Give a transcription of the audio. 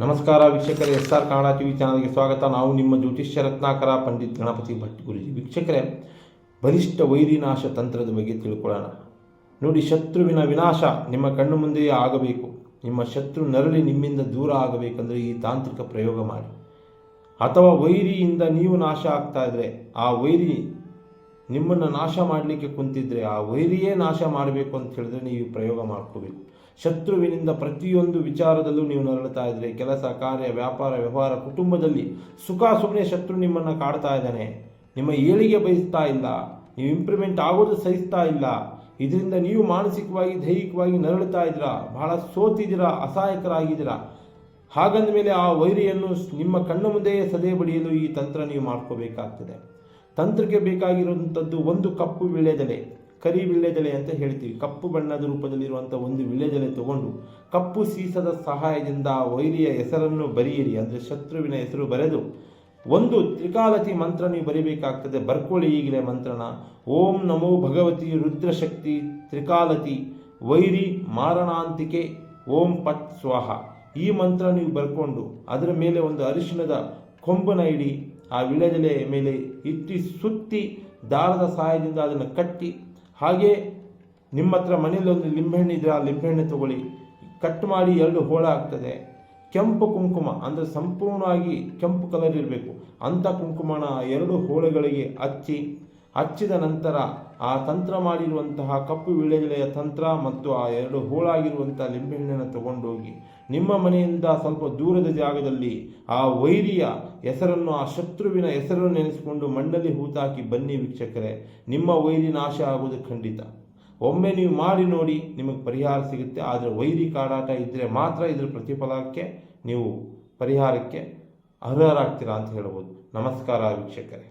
ನಮಸ್ಕಾರ ವೀಕ್ಷಕರೇ, S R Kannada TV ಚಾನಲ್ಗೆ ಸ್ವಾಗತ. ನಾವು ನಿಮ್ಮ ಜ್ಯೋತಿಷ್ಯ ರತ್ನಾಕರ ಪಂಡಿತ್ ಗಣಪತಿ ಭಟ್ ಗುರುಜಿ. ವೀಕ್ಷಕರೇ, ಬಲಿಷ್ಠ ವೈರಿನಾಶ ತಂತ್ರದ ಬಗ್ಗೆ ತಿಳ್ಕೊಳ್ಳೋಣ. ನೋಡಿ, ಶತ್ರುವಿನ ವಿನಾಶ ನಿಮ್ಮ ಕಣ್ಣು ಮುಂದೆಯೇ ಆಗಬೇಕು. ನಿಮ್ಮ ಶತ್ರು ನರಳಿ ನಿಮ್ಮಿಂದ ದೂರ ಆಗಬೇಕಂದ್ರೆ ಈ ತಾಂತ್ರಿಕ ಪ್ರಯೋಗ ಮಾಡಿ. ಅಥವಾ ವೈರಿಯಿಂದ ನೀವು ನಾಶ ಆಗ್ತಾ ಇದ್ರೆ, ಆ ವೈರಿ ನಿಮ್ಮನ್ನು ನಾಶ ಮಾಡಲಿಕ್ಕೆ ಕುಂತಿದ್ರೆ, ಆ ವೈರಿಯೇ ನಾಶ ಮಾಡಬೇಕು ಅಂತ ಹೇಳಿದ್ರೆ ನೀವು ಪ್ರಯೋಗ ಮಾಡ್ಕೋಬೇಕು. ಶತ್ರುವಿನಿಂದ ಪ್ರತಿಯೊಂದು ವಿಚಾರದಲ್ಲೂ ನೀವು ನರಳುತ್ತಾ ಇದ್ರೆ ಕೆಲಸ, ಕಾರ್ಯ, ವ್ಯಾಪಾರ, ವ್ಯವಹಾರ ಕುಟುಂಬದಲ್ಲಿ ಸುಖ ಸುಮ್ಮನೆ ಶತ್ರು ನಿಮ್ಮನ್ನು ಕಾಡ್ತಾ ಇದ್ದಾನೆ. ನಿಮ್ಮ ಏಳಿಗೆ ಬಯಸ್ತಾ ಇಲ್ಲ. ನೀವು ಇಂಪ್ರೂವ್ಮೆಂಟ್ ಆಗೋದು ಸಹಿಸ್ತಾ ಇಲ್ಲ. ಇದರಿಂದ ನೀವು ಮಾನಸಿಕವಾಗಿ, ದೈಹಿಕವಾಗಿ ನರಳುತ್ತಾ ಇದ್ದೀರಾ? ಬಹಳ ಸೋತಿದ್ದೀರಾ? ಅಸಹಾಯಕರಾಗಿದ್ದೀರಾ? ಹಾಗಂದ ಮೇಲೆ ಆ ವೈರಿಯನ್ನು ನಿಮ್ಮ ಕಣ್ಣು ಮುಂದೆಯೇ ಸದೆ ಬಡಿಯಲು ಈ ತಂತ್ರ ನೀವು ಮಾಡ್ಕೋಬೇಕಾಗ್ತದೆ. ತಂತ್ರಕ್ಕೆ ಬೇಕಾಗಿರುವಂಥದ್ದು ಒಂದು ಕಪ್ಪು ವಿಳ್ಯದೆಲೆ. ಕರಿ ವಿಳ್ಳೆದೆಲೆ ಅಂತ ಹೇಳ್ತೀವಿ. ಕಪ್ಪು ಬಣ್ಣದ ರೂಪದಲ್ಲಿರುವಂಥ ಒಂದು ವಿಳ್ಳೆದೆಲೆ ತಗೊಂಡು ಕಪ್ಪು ಸೀಸದ ಸಹಾಯದಿಂದ ಆ ವೈರಿಯ ಹೆಸರನ್ನು ಬರೆಯಿರಿ. ಅಂದರೆ ಶತ್ರುವಿನ ಹೆಸರು ಬರೆದು ಒಂದು ತ್ರಿಕಾಲತಿ ಮಂತ್ರ ನೀವು ಬರಿಬೇಕಾಗ್ತದೆ. ಬರ್ಕೊಳ್ಳಿ ಈಗಲೇ ಮಂತ್ರನ. ಓಂ ನಮೋ ಭಗವತಿ ರುದ್ರಶಕ್ತಿ ತ್ರಿಕಾಲತಿ ವೈರಿ ಮಾರಣಾಂತಿಕೆ ಓಂ ಪತ್ ಸ್ವಾಹ. ಈ ಮಂತ್ರ ನೀವು ಬರ್ಕೊಂಡು ಅದರ ಮೇಲೆ ಒಂದು ಅರಿಶಿಣದ ಕೊಂಬನ ಇಡಿ. ಆ ವಿಳೆದೆಲೆ ಮೇಲೆ ಇಟ್ಟಿ ಸುತ್ತಿ ದಾರದ ಸಹಾಯದಿಂದ ಅದನ್ನು ಕಟ್ಟಿ ಹಾಗೆ ನಿಮ್ಮ ಹತ್ರ ಮನೇಲಿ ಒಂದು ಲಿಂಬೆಹಣ್ಣು ಇದ್ರೆ ಆ ಲಿಂಬೆಹಣ್ಣು ತಗೊಳ್ಳಿ. ಕಟ್ ಮಾಡಿ ಎರಡು ಹೋಳ ಆಗ್ತದೆ. ಕೆಂಪು ಕುಂಕುಮ ಅಂದರೆ ಸಂಪೂರ್ಣವಾಗಿ ಕೆಂಪು ಕಲರ್ ಇರಬೇಕು. ಅಂಥ ಕುಂಕುಮನ ಎರಡು ಹೋಳಗಳಿಗೆ ಹಚ್ಚಿ ಹಚ್ಚಿದ ನಂತರ ಆ ತಂತ್ರ ಮಾಡಿರುವಂತಹ ಕಪ್ಪು ವಿಳೆದೆಲೆಯ ತಂತ್ರ ಮತ್ತು ಆ ಎರಡು ಹೋಳಾಗಿರುವಂತಹ ಲಿಂಬೆಹಣ್ಣನ್ನು ತಗೊಂಡೋಗಿ ನಿಮ್ಮ ಮನೆಯಿಂದ ಸ್ವಲ್ಪ ದೂರದ ಜಾಗದಲ್ಲಿ ಆ ವೈರಿಯ ಹೆಸರನ್ನು, ಆ ಶತ್ರುವಿನ ಹೆಸರನ್ನು ನೆನೆಸಿಕೊಂಡು ಮಣ್ಣಲ್ಲಿ ಹೂತಾಕಿ ಬನ್ನಿ ವೀಕ್ಷಕರೇ, ನಿಮ್ಮ ವೈರಿ ನಾಶ ಆಗುವುದು ಖಂಡಿತ. ಒಮ್ಮೆ ನೀವು ಮಾಡಿ ನೋಡಿ ನಿಮಗೆ ಪರಿಹಾರ ಸಿಗುತ್ತೆ. ಆದರೆ ವೈರಿ ಕಾಡಾಟ ಇದ್ದರೆ ಮಾತ್ರ ಇದರ ಪ್ರತಿಫಲಕ್ಕೆ ನೀವು ಪರಿಹಾರಕ್ಕೆ ಅರ್ಹರಾಗ್ತೀರಾ ಅಂತ ಹೇಳ್ಬೋದು. ನಮಸ್ಕಾರ ವೀಕ್ಷಕರೇ.